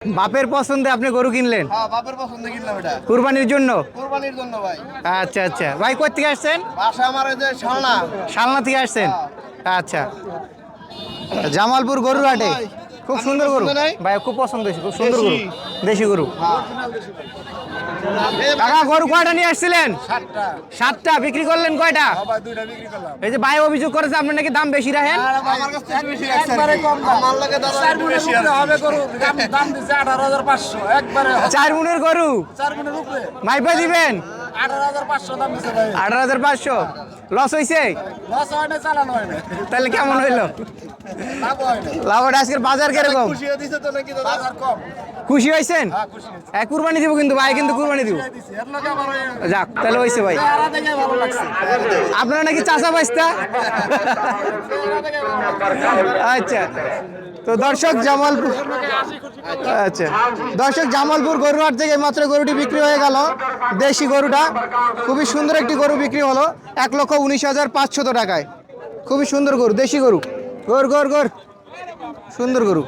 বাপের পছন্দে আপনি গরু কিনলেন? হ্যাঁ বাপের পছন্দ কিনলাম এটা। কুরবানির জন্য? কোরবানির জন্য ভাই। আচ্ছা আচ্ছা। ভাই কোথা থেকে আসছেন? বাসা আমার যে শালনা। শালনা থেকে আসছেন? আচ্ছা। জামালপুর গরুর হাটে খুব সুন্দর গরু। ভাই খুব পছন্দ হয়েছে খুব সুন্দর গরু। দেশি। গরু। কাকা গরু কয়টা নিয়ে আসছিলেন? সাতটা। বিক্রি করলেন কয়টা? করলাম। এই যে ভাই অভিযোগ করেছে আপনি নাকি দাম বেশি রাখেন? চার মুনের গরু। মাইপা দিবেন? আঠারো হাজার পাঁচশো। লস হয়েছে লস হয় না চালানো হয় না। তাহলে কেমন হইল? লাভ হয় না। লাভটা আজকের বাজার কীরকম? খুশি হয়ে দিছে তো নাকি বাজার কম। খুশি হয়েছেন হ্যাঁ খুশি হয়েছে এক কুরবানি দিব কিন্তু ভাই কিন্তু কুরবানি দিব। দিছি এর লগে আমার ওই যাক তাহলে হয়েছে ভাই। আপনারা নাকি চাচা বাইস্তা আচ্ছা। তো দর্শক জামালপুর আচ্ছা। দর্শক জামালপুর গরুহাট থেকে মাত্র গরুটি বিক্রি হয়ে গেল। দেশি গরুটা। খুবই সুন্দর একটি গরু বিক্রি হলো। এক লক্ষ উনিশ হাজার পাঁচশত টাকায়। খুবই সুন্দর গরু, দেশি গরু। গর গর গর। সুন্দর গরু।